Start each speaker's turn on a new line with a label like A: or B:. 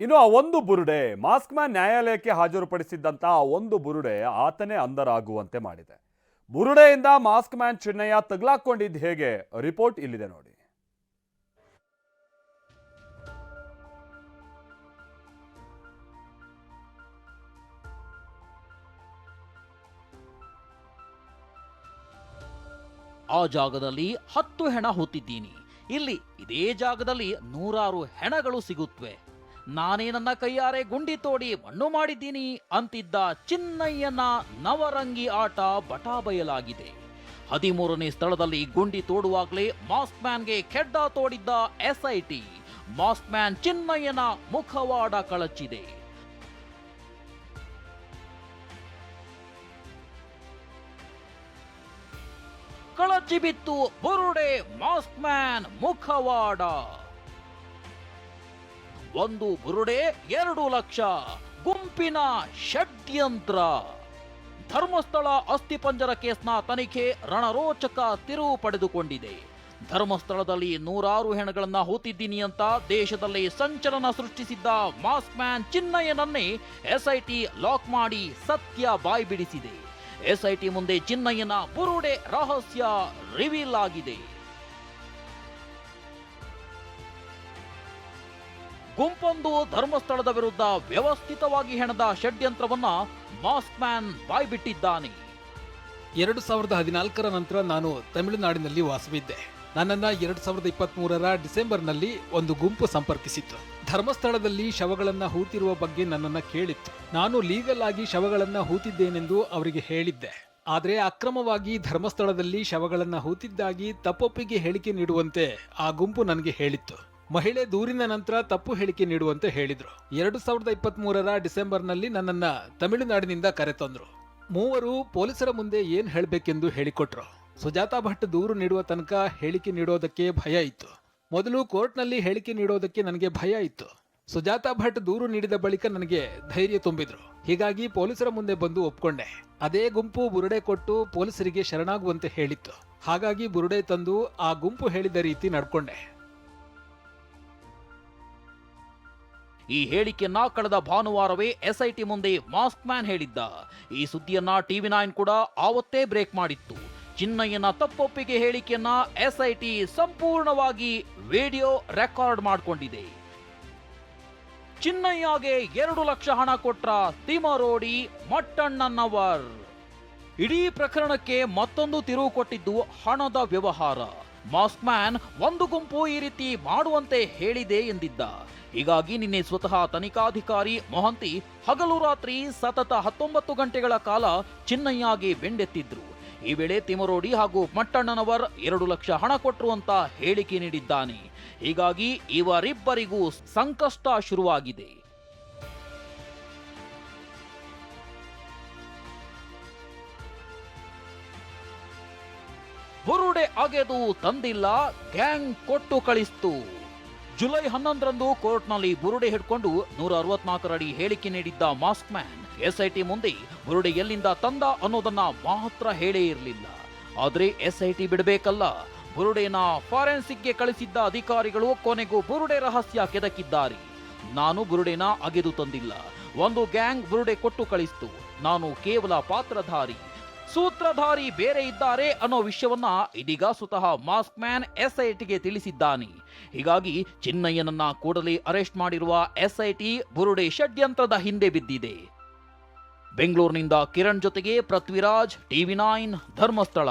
A: ಇನ್ನು ಆ ಒಂದು ಬುರುಡೆ ಮಾಸ್ಕ್ ಮ್ಯಾನ್ ನ್ಯಾಯಾಲಯಕ್ಕೆ ಹಾಜರುಪಡಿಸಿದ್ದಂಥ ಆ ಒಂದು ಬುರುಡೆ ಆತನೇ ಅಂದರಾಗುವಂತೆ ಮಾಡಿದೆ. ಬುರುಡೆಯಿಂದ ಮಾಸ್ಕ್ ಮ್ಯಾನ್ ಚಿನ್ನಯ್ಯ ತಗ್ಲಾಕೊಂಡಿದ್ದು ಹೇಗೆ? ರಿಪೋರ್ಟ್ ಇಲ್ಲಿದೆ ನೋಡಿ.
B: ಆ ಜಾಗದಲ್ಲಿ ಹತ್ತು ಹೆಣ ಹೊತ್ತಿದ್ದೀನಿ ಇಲ್ಲಿ ಇದೇ ಜಾಗದಲ್ಲಿ ನೂರಾರು ಹೆಣಗಳು ಸಿಗುತ್ತವೆ ನಾನೇ ನನ್ನ ಕೈಯಾರೆ ಗುಂಡಿ ತೋಡಿ ಮಣ್ಣು ಮಾಡಿದ್ದೀನಿ ಅಂತಿದ್ದ ಚಿನ್ನಯ್ಯನ ನವರಂಗಿ ಆಟ ಬಟಾಬಯಲಾಗಿದೆ ಹದಿಮೂರನೇ ಸ್ಥಳದಲ್ಲಿ ಗುಂಡಿ ತೋಡುವಾಗಲೇ ಮಾಸ್ಕ್ ಮ್ಯಾನ್ಗೆ ಖೆಡ್ಡ ತೋಡಿದ್ದ ಎಸ್ಐಟಿ. ಮಾಸ್ಕ್ ಮ್ಯಾನ್ ಚಿನ್ನಯ್ಯನ ಮುಖವಾಡ ಕಳಚಿದೆ. ಕಳಚಿ ಬಿತ್ತು ಬುರುಡೆ ಮಾಸ್ಕ್ ಮುಖವಾಡ. ಒಂದು ಬುರುಡೆ, ಎರಡು ಲಕ್ಷ. ಗುಂಪಿನ ಷಡ್ಯಂತ್ರ. ಧರ್ಮಸ್ಥಳ ಅಸ್ಥಿಪಂಜರ ಕೇಸ್ನ ತನಿಖೆ ರಣರೋಚಕ ತಿರುವು ಪಡೆದುಕೊಂಡಿದೆ. ಧರ್ಮಸ್ಥಳದಲ್ಲಿ ನೂರಾರು ಹೆಣಗಳನ್ನ ಹೂತಿದ್ದೀನಿ ಅಂತ ದೇಶದಲ್ಲಿ ಸಂಚಲನ ಸೃಷ್ಟಿಸಿದ್ದ ಮಾಸ್ಕ್ ಮ್ಯಾನ್ ಚಿನ್ನಯ್ಯನನ್ನೇ ಎಸ್ಐಟಿ ಲಾಕ್ ಮಾಡಿ ಸತ್ಯ ಬಾಯ್ಬಿಡಿಸಿದೆ. ಎಸ್ಐಟಿ ಮುಂದೆ ಚಿನ್ನಯ್ಯನ ಬುರುಡೆ ರಹಸ್ಯ ರಿವೀಲ್ ಆಗಿದೆ. ಗುಂಪೊಂದು ಧರ್ಮಸ್ಥಳದ ವಿರುದ್ಧ ವ್ಯವಸ್ಥಿತವಾಗಿ ಹೆಣದ ಷಡ್ಯಂತ್ರವನ್ನ ಮಾಸ್ಕ್ ಮ್ಯಾನ್ ಬಾಯ್ಬಿಟ್ಟಿದ್ದಾನೆ.
C: ಎರಡು ಸಾವಿರದ ಹದಿನಾಲ್ಕರ ನಂತರ ನಾನು ತಮಿಳುನಾಡಿನಲ್ಲಿ ವಾಸವಿದ್ದೆ. ನನ್ನನ್ನ ಎರಡು ಸಾವಿರದ ಇಪ್ಪತ್ತ್ ಮೂರರ ಡಿಸೆಂಬರ್ನಲ್ಲಿ ಒಂದು ಗುಂಪು ಸಂಪರ್ಕಿಸಿತ್ತು. ಧರ್ಮಸ್ಥಳದಲ್ಲಿ ಶವಗಳನ್ನ ಹೂತಿರುವ ಬಗ್ಗೆ ನನ್ನನ್ನ ಕೇಳಿತ್ತು. ನಾನು ಲೀಗಲ್ ಆಗಿ ಶವಗಳನ್ನ ಹೂತಿದ್ದೇನೆಂದು ಅವರಿಗೆ ಹೇಳಿದ್ದೆ. ಆದರೆ ಅಕ್ರಮವಾಗಿ ಧರ್ಮಸ್ಥಳದಲ್ಲಿ ಶವಗಳನ್ನು ಹೂತಿದ್ದಾಗಿ ತಪ್ಪೊಪ್ಪಿಗೆ ಹೇಳಿಕೆ ನೀಡುವಂತೆ ಆ ಗುಂಪು ನನಗೆ ಹೇಳಿತ್ತು. ಮಹಿಳೆ ದೂರಿನ ನಂತರ ತಪ್ಪು ಹೇಳಿಕೆ ನೀಡುವಂತೆ ಹೇಳಿದ್ರು. ಎರಡು ಸಾವಿರದ ಇಪ್ಪತ್ತ್ ಮೂರರ ಡಿಸೆಂಬರ್ನಲ್ಲಿ ನನ್ನನ್ನ ತಮಿಳುನಾಡಿನಿಂದ ಕರೆತಂದ್ರು. ಮೂವರು ಪೊಲೀಸರ ಮುಂದೆ ಏನ್ ಹೇಳಬೇಕೆಂದು ಹೇಳಿಕೊಟ್ರು. ಸುಜಾತಾ ಭಟ್ ದೂರು ನೀಡುವ ತನಕ ಹೇಳಿಕೆ ನೀಡೋದಕ್ಕೆ ಭಯ ಇತ್ತು. ಮೊದಲು ಕೋರ್ಟ್ನಲ್ಲಿ ಹೇಳಿಕೆ ನೀಡೋದಕ್ಕೆ ನನಗೆ ಭಯ ಇತ್ತು. ಸುಜಾತಾ ಭಟ್ ದೂರು ನೀಡಿದ ಬಳಿಕ ನನಗೆ ಧೈರ್ಯ ತುಂಬಿದ್ರು. ಹೀಗಾಗಿ ಪೊಲೀಸರ ಮುಂದೆ ಬಂದು ಒಪ್ಕೊಂಡೆ. ಅದೇ ಗುಂಪು ಬುರುಡೆ ಕೊಟ್ಟು ಪೊಲೀಸರಿಗೆ ಶರಣಾಗುವಂತೆ ಹೇಳಿತ್ತು. ಹಾಗಾಗಿ ಬುರುಡೆ ತಂದು ಆ ಗುಂಪು ಹೇಳಿದ ರೀತಿ ನಡ್ಕೊಂಡೆ.
B: ಈ ಹೇಳಿಕೆಯನ್ನ ಕಳೆದ ಭಾನುವಾರವೇ ಎಸ್ಐಟಿ ಮುಂದೆ ಮಾಸ್ಕ್ ಮ್ಯಾನ್ ಹೇಳಿದ್ದ. ಈ ಸುದ್ದಿಯನ್ನ ಟಿವಿ ನೈನ್ ಕೂಡ ಆವತ್ತೇ ಬ್ರೇಕ್ ಮಾಡಿತ್ತು. ಚಿನ್ನಯ್ಯನ ತಪ್ಪೊಪ್ಪಿಗೆ ಹೇಳಿಕೆಯನ್ನ ಎಸ್ಐಟಿ ಸಂಪೂರ್ಣವಾಗಿ ವಿಡಿಯೋ ರೆಕಾರ್ಡ್ ಮಾಡಿಕೊಂಡಿದೆ. ಚಿನ್ನಯ್ಯಗೆ ಎರಡು ಲಕ್ಷ ಹಣ ಕೊಟ್ಟ ತಿಮರೋಡಿ ಮಟ್ಟಣ್ಣನವರ್. ಇಡೀ ಪ್ರಕರಣಕ್ಕೆ ಮತ್ತೊಂದು ತಿರುವು ಕೊಟ್ಟಿದ್ದು ಹಣದ ವ್ಯವಹಾರ. ಮಾಸ್ಕ್ ಮ್ಯಾನ್ ಒಂದು ಗುಂಪು ಈ ರೀತಿ ಮಾಡುವಂತೆ ಹೇಳಿದೆ ಎಂದಿದ್ದ. ಹೀಗಾಗಿ ನಿನ್ನೆ ಸ್ವತಃ ತನಿಖಾಧಿಕಾರಿ ಮೊಹಂತಿ ಹಗಲು ರಾತ್ರಿ ಸತತ ಹತ್ತೊಂಬತ್ತು ಗಂಟೆಗಳ ಕಾಲ ಚಿನ್ನಯ್ಯಾಗಿ ಬೆಂಡೆತ್ತಿದ್ರು. ಈ ವೇಳೆ ತಿಮರೋಡಿ ಹಾಗೂ ಮಟ್ಟಣ್ಣನವರ್ ಎರಡು ಲಕ್ಷ ಹಣ ಕೊಟ್ಟರು ಅಂತ ಹೇಳಿಕೆ ನೀಡಿದ್ದಾನೆ. ಹೀಗಾಗಿ ಇವರಿಬ್ಬರಿಗೂ ಸಂಕಷ್ಟ ಶುರುವಾಗಿದೆ. ಬುರುಡೆ ಅಗೆದು ತಂದಿಲ್ಲ, ಗ್ಯಾಂಗ್ ಕೊಟ್ಟು ಕಳಿಸ್ತು. ಜುಲೈ ಹನ್ನೊಂದರಂದು ಕೋರ್ಟ್ನಲ್ಲಿ ಬುರುಡೆ ಹಿಡ್ಕೊಂಡು ನೂರ ಅರವತ್ನಾಲ್ಕರ ಅಡಿ ಹೇಳಿಕೆ ನೀಡಿದ್ದ ಮಾಸ್ಕ್ ಮ್ಯಾನ್, ಎಸ್ಐಟಿ ಮುಂದೆ ಬುರುಡೆ ಎಲ್ಲಿಂದ ತಂದ ಅನ್ನೋದನ್ನ ಮಾತ್ರ ಹೇಳೇ ಇರಲಿಲ್ಲ. ಆದ್ರೆ ಎಸ್ಐಟಿ ಬಿಡಬೇಕಲ್ಲ, ಬುರುಡೆನ ಫಾರೆನ್ಸಿಕ್ಗೆ ಕಳಿಸಿದ್ದ ಅಧಿಕಾರಿಗಳು ಕೊನೆಗೂ ಬುರುಡೆ ರಹಸ್ಯ ಕೆದಕಿದ್ದಾರೆ. ನಾನು ಬುರುಡೆನ ಅಗೆದು ತಂದಿಲ್ಲ, ಒಂದು ಗ್ಯಾಂಗ್ ಬುರುಡೆ ಕೊಟ್ಟು ಕಳಿಸ್ತು, ನಾನು ಕೇವಲ ಪಾತ್ರಧಾರಿ. ಸೂತ್ರಧಾರಿ ಬೇರೆ ಇದ್ದಾರೆ ಅನ್ನೋ ವಿಷಯವನ್ನ ಇದೀಗ ಸ್ವತಃ ಮಾಸ್ಕ್ ಮ್ಯಾನ್ ಎಸ್ಐಟಿಗೆ ತಿಳಿಸಿದ್ದಾನೆ. ಹೀಗಾಗಿ ಚಿನ್ನಯ್ಯನನ್ನ ಕೂಡಲೇ ಅರೆಸ್ಟ್ ಮಾಡಿರುವ ಎಸ್ಐಟಿ ಬುರುಡೆ ಷಡ್ಯಂತ್ರದ ಹಿಂದೆ ಬಿದ್ದಿದೆ. ಬೆಂಗಳೂರಿನಿಂದ ಕಿರಣ್ ಜೊತೆಗೆ ಪೃಥ್ವಿರಾಜ್, ಟಿವಿ ನೈನ್, ಧರ್ಮಸ್ಥಳ.